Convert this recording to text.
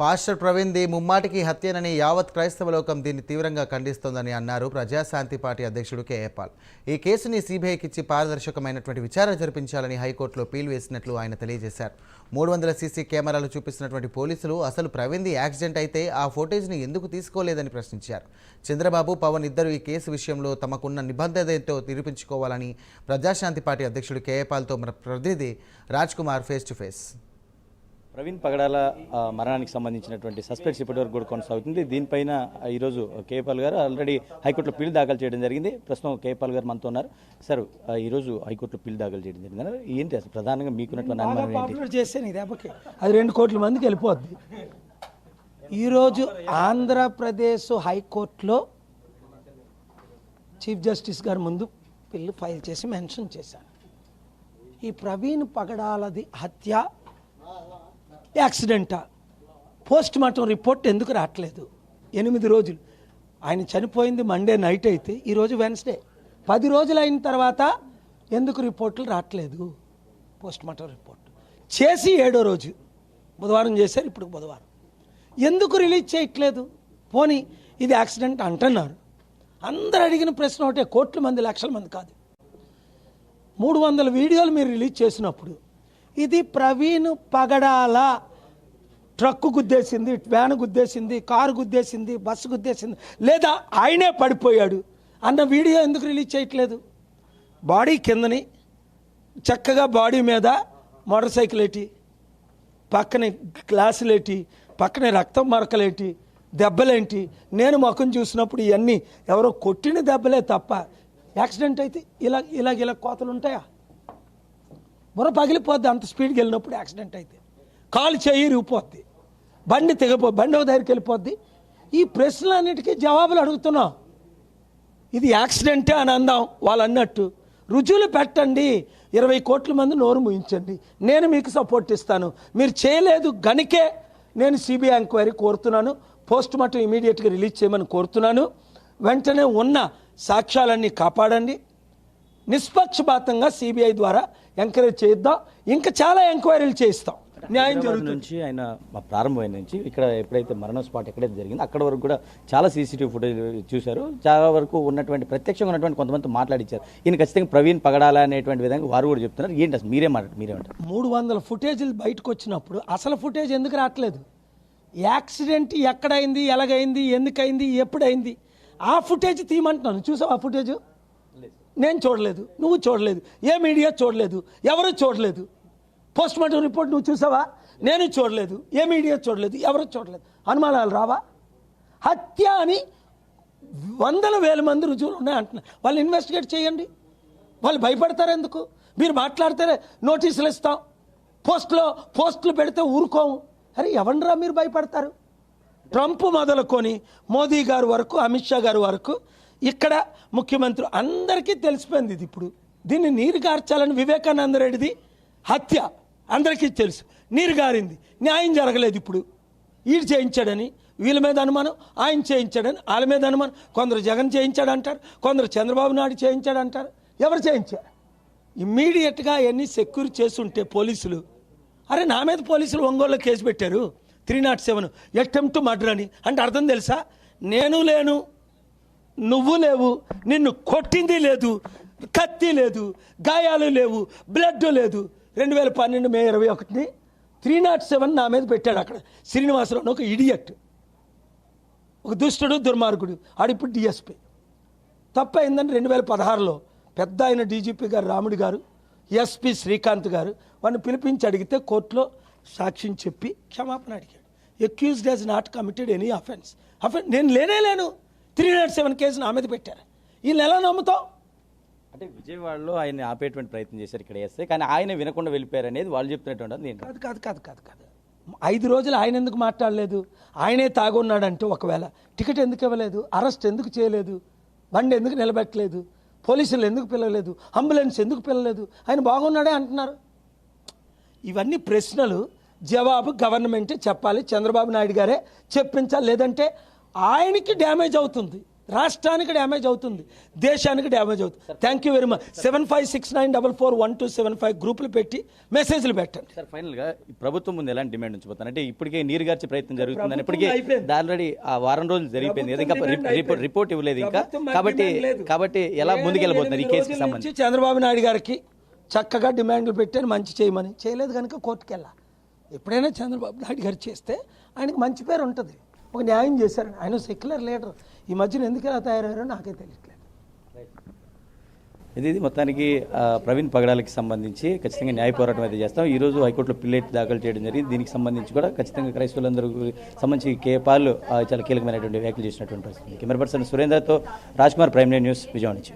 Pastor Praveen the ముమ్మాటికి హత్యనని యావత్ క్రైస్తవ లోకం దీన్ని తీవ్రంగా ఖండిస్తోందని అన్నారు ప్రజాశాంతి పార్టీ అధ్యక్షుడు కేఏపాల్ ఈ కేసుని సీబీఐకి ఇచ్చి పారదర్శకమైనటువంటి విచారణ జరిపించాలని హైకోర్టులో పీల్ వేసినట్లు ఆయన తెలియజేశారు. మూడు వందల సీసీ కెమెరాలు చూపిస్తున్నటువంటి పోలీసులు అసలు ప్రవీణ్ది యాక్సిడెంట్ అయితే ఆ ఫోటేజ్ని ఎందుకు తీసుకోలేదని ప్రశ్నించారు. చంద్రబాబు పవన్ ఇద్దరు ఈ కేసు విషయంలో తమకున్న నిబద్ధతతో నిరూపించుకోవాలని ప్రజాశాంతి పార్టీ అధ్యక్షుడు కేఏపాల్తో మన ప్రతినిధి Raj Kumar face to face. Praveen Pagadala మరణానికి సంబంధించినటువంటి సస్పెన్స్ ఇప్పటివరకు కూడా కొనసాగుతుంది. దీనిపైన ఈరోజు కేపాల్ గారు ఆల్రెడీ హైకోర్టులో పిల్ దాఖలు చేయడం జరిగింది. ప్రస్తుతం కేపాల్ గారు మనతో ఉన్నారు. సార్ ఈరోజు హైకోర్టులో పిల్ దాఖలు చేయడం జరిగింది. ఏంటి అసలు ప్రధానంగా మీకున్నటువంటి అనుమానం ఏంటి? దెబ్బకి. అది రెండు కోట్ల మందికి వెళ్ళిపోద్ది. ఈరోజు ఆంధ్రప్రదేశ్ హైకోర్టులో చీఫ్ జస్టిస్ గారి ముందు బిల్లు ఫైల్ చేసి మెన్షన్ చేశాను ఈ ప్రవీణ్ పగడాలది హత్య యాక్సిడెంటా. పోస్ట్ మార్టం రిపోర్ట్ ఎందుకు రావట్లేదు? ఎనిమిది రోజులు. ఆయన చనిపోయింది మండే నైట్ అయితే ఈరోజు వెన్స్డే. పది రోజులు అయిన తర్వాత ఎందుకు రిపోర్ట్లు రావట్లేదు? Post mortem report. చేసి ఏడో రోజు. బుధవారం చేశారు ఇప్పుడు బుధవారం. ఎందుకు రిలీజ్ చేయట్లేదు? పోనీ ఇది యాక్సిడెంట్ అంటున్నారు. అందరు అడిగిన ప్రశ్న ఒకటే కోట్ల మంది లక్షల మంది కాదు. మూడు వందల వీడియోలు మీరు రిలీజ్ చేసినప్పుడు ఇది ప్రవీణ్ పగడాల. ట్రక్కు గుద్దేసింది వ్యాన్ గుద్దేసింది కారు గుద్దేసింది బస్సు గుద్దేసింది లేదా ఆయనే పడిపోయాడు అన్న వీడియో ఎందుకు రిలీజ్ చేయట్లేదు? బాడీ కిందని చక్కగా బాడీ మీద మోటార్ సైకిల్ ఏటి పక్కనే గ్లాసులేటి పక్కనే రక్తం మరకలేటి దెబ్బలేంటి నేను ముఖం చూసినప్పుడు ఇవన్నీ ఎవరో కొట్టిన దెబ్బలే తప్ప యాక్సిడెంట్ అయితే ఇలా ఇలాగ ఇలా కోతలు ఉంటాయా బుర్ర పగిలిపోద్ది అంత స్పీడ్కి వెళ్ళినప్పుడు యాక్సిడెంట్ అయితే. కాలు చేయి ఇరిగిపోద్ది. బండి తెగిపో బండి ఒక దగ్గరికి వెళ్ళిపోద్ది. ఈ ప్రశ్నలన్నిటికీ జవాబులు అడుగుతున్నాం. ఇది యాక్సిడెంటే అని అందాం వాళ్ళు అన్నట్టు రుజువులు పెట్టండి. ఇరవై కోట్ల మంది నోరు ముయించండి. నేను మీకు సపోర్ట్ ఇస్తాను. మీరు చేయలేదు గనికే నేను సిబిఐ ఎంక్వైరీ కోరుతున్నాను. పోస్ట్ మార్టం ఇమీడియట్గా రిలీజ్ చేయమని కోరుతున్నాను. వెంటనే ఉన్న సాక్ష్యాలన్నీ కాపాడండి. నిష్పక్షపాతంగా సిబిఐ ద్వారా ఎంకరేజ్ చేద్దాం ఇంకా చాలా ఎంక్వైరీలు చేయిస్తాం. న్యాయం జరుగుతుంది. నుంచి ఆయన ప్రారంభమైన నుంచి ఇక్కడ ఎప్పుడైతే మరణ స్పాట్ ఎక్కడైతే జరిగిందో అక్కడ వరకు కూడా చాలా సీసీటీవీ ఫుటేజ్ చూశారు. చాలా వరకు ఉన్నటువంటి ప్రత్యక్షంగా ఉన్నటువంటి కొంతమంది మాట్లాడించారు ఈయన ఖచ్చితంగా ప్రవీణ్ పగడాల అనేటువంటి విధంగా వారు కూడా చెప్తున్నారు. ఏంటి అసలు మీరే మాట మీరేమంటారు మూడు వందల ఫుటేజీలు బయటకు వచ్చినప్పుడు అసలు ఫుటేజ్ ఎందుకు రావట్లేదు? యాక్సిడెంట్ ఎక్కడైంది ఎలాగైంది ఎందుకైంది ఎప్పుడైంది? ఆ ఫుటేజ్ తీయమంటున్నాను. చూసావు ఆ ఫుటేజ్? నేను చూడలేదు నువ్వు చూడలేదు ఏ మీడియా చూడలేదు ఎవరు చూడలేదు. పోస్ట్ మార్టం రిపోర్ట్ నువ్వు చూసావా? నేను చూడలేదు ఏ మీడియా చూడలేదు ఎవరు చూడలేదు. అనుమానాలు రావా? హత్య అని వందల వేల మంది రుజువులు ఉన్నాయి అంటున్నారు వాళ్ళు ఇన్వెస్టిగేట్ చేయండి. వాళ్ళు భయపడతారు ఎందుకు? మీరు మాట్లాడితే నోటీసులు ఇస్తాం. పోస్ట్లో పోస్టులు పెడితే ఊరుకోము. అరే ఎవరిరా మీరు భయపడతారు? ట్రంప్ మొదలుకొని మోదీ గారు వరకు అమిత్ షా గారు వరకు ఇక్కడ ముఖ్యమంత్రి అందరికీ తెలిసిపోయింది ఇది ఇప్పుడు. దీన్ని నీరు గార్చాలని వివేకానంద రెడ్డిది హత్య. అందరికీ తెలుసు. నీరు గారింది. న్యాయం జరగలేదు ఇప్పుడు. వీడు చేయించాడని వీళ్ళ మీద అనుమానం ఆయన చేయించాడని వాళ్ళ మీద అనుమానం. కొందరు జగన్ చేయించాడంటారు కొందరు చంద్రబాబు నాయుడు చేయించాడు అంటారు ఎవరు చేయించారు? ఇమ్మీడియట్గా అవన్నీ సెక్యూర్ చేస్తుంటే పోలీసులు. అరే నా మీద పోలీసులు ఒంగోలులో కేసు పెట్టారు. Three nought seven. Attempt murder అని. అంటే అర్థం తెలుసా? నేను లేను. నువ్వు లేవు నిన్ను కొట్టింది లేదు కత్తి లేదు గాయాలు లేవు బ్లడ్ లేదు. రెండు వేల పన్నెండు మే ఇరవై ఒకటిని త్రీ నాట్ సెవెన్ నా మీద పెట్టాడు అక్కడ. శ్రీనివాసరావు ఒక ఇడియట్ ఒక దుష్టుడు దుర్మార్గుడు. ఆడిప్పుడు డిఎస్పీ తప్ప అయిందని రెండు వేల పదహారులో పెద్ద ఆయన డీజీపీ గారు రాముడి గారు ఎస్పీ శ్రీకాంత్ గారు వాడిని పిలిపించి అడిగితే కోర్టులో సాక్ష్యం చెప్పి క్షమాపణ అడిగాడు. Accused has not committed any offence often నేను లేనే లేను. త్రీ నాట్ సెవెన్ కేసు నా మీద పెట్టారు. వీళ్ళని ఎలా నమ్ముతావు? అంటే విజయవాడలో ఆయన ఆపేటువంటి ప్రయత్నం చేశారు ఇక్కడ వేస్తే కానీ ఆయన వినకుండా వెళ్ళిపోయారు అనేది వాళ్ళు చెప్తున్నటువంటి నేను కాదు కాదు కాదు కాదు కాదు. ఐదు రోజులు ఆయన ఎందుకు మాట్లాడలేదు? ఆయనే తాగున్నాడంటే ఒకవేళ టికెట్ ఎందుకు ఇవ్వలేదు? అరెస్ట్ ఎందుకు చేయలేదు? బండి ఎందుకు నిలబెట్టలేదు? పోలీసులు ఎందుకు పిలవలేదు? అంబులెన్స్ ఎందుకు పిలవలేదు? ఆయన బాగున్నాడే అంటున్నారు. ఇవన్నీ ప్రశ్నలు జవాబు గవర్నమెంటే చెప్పాలి. చంద్రబాబు నాయుడు గారే చెప్పించాలి. లేదంటే ఆయనకి డ్యామేజ్ అవుతుంది. రాష్ట్రానికి డ్యామేజ్ అవుతుంది. దేశానికి డ్యామేజ్ అవుతుంది. Thank you very much seven five six nine double four one two seven five గ్రూపులు పెట్టి మెసేజ్లు పెట్టండి. సార్ ఫైనల్గా ఈ ప్రభుత్వం ముందు ఎలాంటి డిమాండ్ ఉంచిపోతారు అంటే ఇప్పటికే నీరు గార్చే ప్రయత్నం జరుగుతుందని ఇప్పటికే. ఆల్రెడీ ఆ వారం రోజులు జరిగిపోయింది. ఇంకా రిపోర్ట్ ఇవ్వలేదు ఇంకా. కాబట్టి. కాబట్టి ఎలా ముందుకెళ్ళబోతున్నారు ఈ కేసుకి సంబంధించి? చంద్రబాబు నాయుడు గారికి చక్కగా డిమాండ్లు పెట్టాను మంచి చేయమని. చేయలేదు కనుక కోర్టుకు వెళ్ళా ఎప్పుడైనా చంద్రబాబు నాయుడు గారు చేస్తే ఆయనకి మంచి పేరు ఉంటుంది. ఒక న్యాయం చేశారని ఆయన సెక్యులర్ లీడర్. ఈ మధ్యన ఎందుకు ఎలా తయారయ్యారో నాకే తెలియట్లేదు. ఇది ఇది మొత్తానికి ప్రవీణ్ పగడాలకి సంబంధించి ఖచ్చితంగా న్యాయ పోరాటం అయితే చేస్తాం. ఈ రోజు హైకోర్టులో పిల్లెట్ దాఖలు చేయడం జరిగింది. దీనికి సంబంధించి కూడా ఖచ్చితంగా క్రైస్తవులందరూ సంబంధించి కే పాల్ చాలా కీలకమైనటువంటి వ్యాఖ్యలు చేసినటువంటి పరిస్థితి కెమెరా పర్సన్ సురేంద్రతో రాజ్ కుమార్ ప్రైమ్ న్యూస్ విజయవాడ నుంచి.